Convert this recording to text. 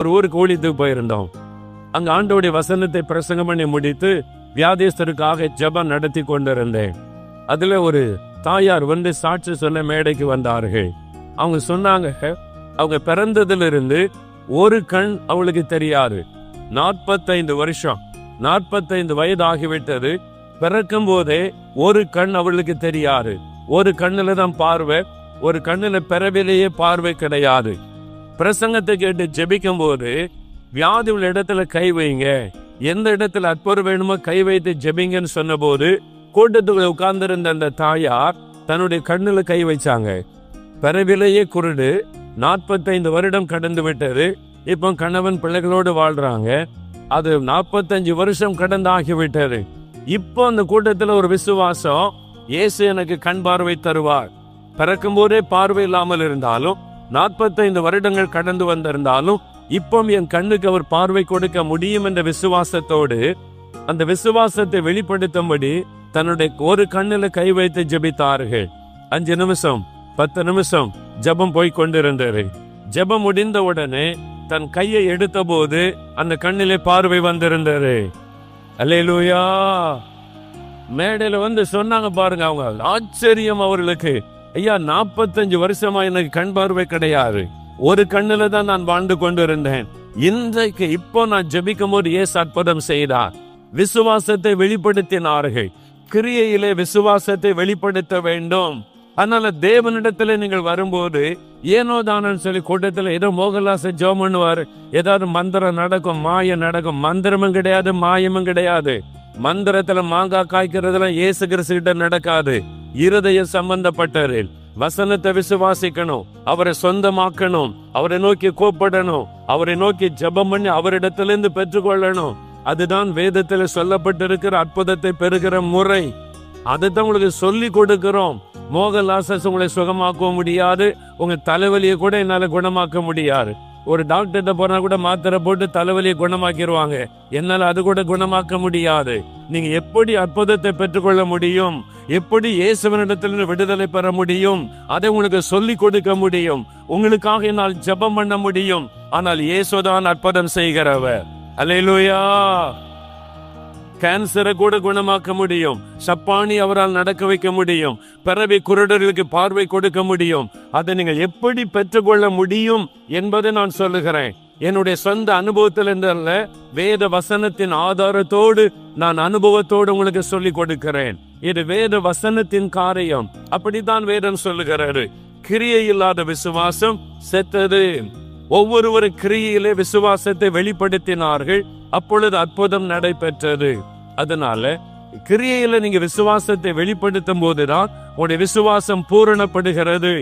ஒரு ஊருக்கு ஊழியத்துக்கு போயிருந்தோம். அங்க ஆண்டோடைய வசனத்தை பிரசங்கம் பண்ணி முடித்து வியாதிஸ்தருக்காக ஜபம் நடத்தி கொண்டிருந்தேன். அதுல ஒரு தாயார் வந்து சாட்சி சொன்ன மேடைக்கு வந்தார்கள். அவங்க சொன்னாங்க அவங்க பிறந்ததிலிருந்து ஒரு கண் அவளுக்கு தெரியாது. நாற்பத்தைந்து வருஷம் நாற்பத்தைந்து வயது ஆகிவிட்டது பிறக்கும் போதே ஒரு கண் அவளுக்கு தெரியாது. ஒரு கண்ணுல தான் பார்வை ஒரு கண்ணுல பிறவிலேயே பார்வை கிடையாது. பிரசங்கத்தை கேட்டு ஜெபிக்கும் போது வியாதி உள்ள இடத்துல கை வைங்க. எந்த இடத்துல அற்புதம் வேணுமோ கை வைத்து ஜெபிங்கன்னு சொன்னபோது கூட்டத்துக்குள்ள உட்கார்ந்திருந்த அந்த தாயார் தன்னுடைய கண்ணுல கை வச்சாங்க. பிறவிலேயே குருடு நாற்பத்தைந்து வருடம் கடந்து விட்டது. இப்போ கணவன் பிள்ளைகளோடு வாழ்றாங்க. அது நாற்பத்தஞ்சு வருஷம் கடந்து ஆகிவிட்டது இப்போ அந்த கூட்டத்தில் ஒரு விசுவாசம் இயேசு எனக்கு கண் பார்வை தருவார். பிறக்கும் போதே பார்வை இல்லாமல் இருந்தாலும் நாற்பத்தைந்து வருடங்கள் கடந்து வந்திருந்தாலும் இப்போ என் கண்ணுக்கு அவர் பார்வை கொடுக்க முடியும் என்ற விசுவாசத்தோடு அந்த விசுவாசத்தை வெளிப்படுத்தும்படி தன்னுடைய ஒரு கண்ணில் கை வைத்து ஜெபித்தார்கள். அஞ்சு நிமிஷம் பத்து நிமிஷம் ஜெபம் போய் கொண்டிருந்தாரு ஜெபம் முடிந்த உடனே தன் கையை எடுத்த போது அந்த கண்ணிலே பார்வை வந்திருந்தாரு அல்லேலூயா! மேடையில வந்து சொன்னாங்க பாருங்க அவங்க. ஆச்சரியம் அவர்களுக்கு. ஐயா நாற்பத்தஞ்சு வருஷமா எனக்கு கண் பார்வை கிடையாது. ஒரு கண்ணுல தான் நான் வாழ்ந்து கொண்டு இருந்தேன் இன்றைக்கு இப்போ நான் ஜபிக்கும் போது ஏசு அற்புதம் செய்தார். விசுவாசத்தை வெளிப்படுத்தினார்கள். கிரியையிலே விசுவாசத்தை வெளிப்படுத்த வேண்டும். அதனால தேவனிடத்துல நீங்கள் வரும்போது ஏனோ தானன்னு சொல்லி கூட்டத்தில் ஏதோ மோகலாச ஜோம் பண்ணுவார். ஏதாவது மந்திரம் நடக்கும் மாய நடக்கும். மந்திரமும் கிடையாது மாயமும் கிடையாது. மந்திரத்துல மாங்காய் காய்க்கிறதுலாம் ஏசு கிறிஸ்து கிட்ட நடக்காது. இருதயம் சம்பந்தப்பட்டது வசனத்தை விசுவாசிக்கணும் அவரை சொந்தமாக்கணும் அவரை நோக்கி கூப்பிடணும் அவரை நோக்கி ஜெபம் பண்ணி அவரிடத்திலிருந்து பெற்றுக்கொள்ளணும். அதுதான் வேதத்தில் சொல்லப்பட்டிருக்கிற அற்புதத்தை பெறுகிற முறை. அதுதான் உங்களுக்கு சொல்லி கொடுக்கிறோம். மோகலாசஸ் உங்களை சுகமாக்க முடியாது. உங்க தலைவலியை கூட என்னால குணமாக்க முடியாது. ஒரு டாக்டர்கிட்ட போனா கூட மாத்திரை போட்டு தலைவலியை குணமாக்கிடுவாங்க என்னால் அது கூட குணமாக்க முடியாது. நீங்க எப்படி அற்புதத்தை பெற்றுக்கொள்ள முடியும்? எப்படி இயேசுவனிடத்திலிருந்து விடுதலை பெற முடியும்? அதை உங்களுக்கு சொல்லி கொடுக்க முடியும். உங்களுக்காக என்னால் ஜெபம் பண்ண முடியும். ஆனால் இயேசுதான் அற்புதம் செய்கிறவர். அலையிலோயா கேன்சரை கூட குணமாக்க முடியும். சப்பானி அவரால் நடக்க வைக்க முடியும். பிறவி குருடர்களுக்கு பார்வை கொடுக்க முடியும். அதை நீங்கள் எப்படி பெற்றுக்கொள்ள முடியும் என்பதை நான் சொல்லுகிறேன். என்னுடைய சொந்த அனுபவத்தில் அல்ல வேத வசனத்தின் ஆதாரத்தோடு நான் அனுபவத்தோடு உங்களுக்கு சொல்லி கொடுக்கிறேன். இது வேத வசனத்தின் காரியம். அப்படித்தான் வேதம் சொல்லுகிறாரு. கிரியை இல்லாத விசுவாசம் செத்தது. ஒவ்வொருவரும் கிரியிலே விசுவாசத்தை வெளிப்படுத்தினார்கள். அப்பொழுது அற்புதம் நடைபெற்றது. அதனால கிரியையில நீங்க விசுவாசத்தை வெளிப்படுத்தும் போதுதான் உடைய விசுவாசம் பூரணப்படுகிறது.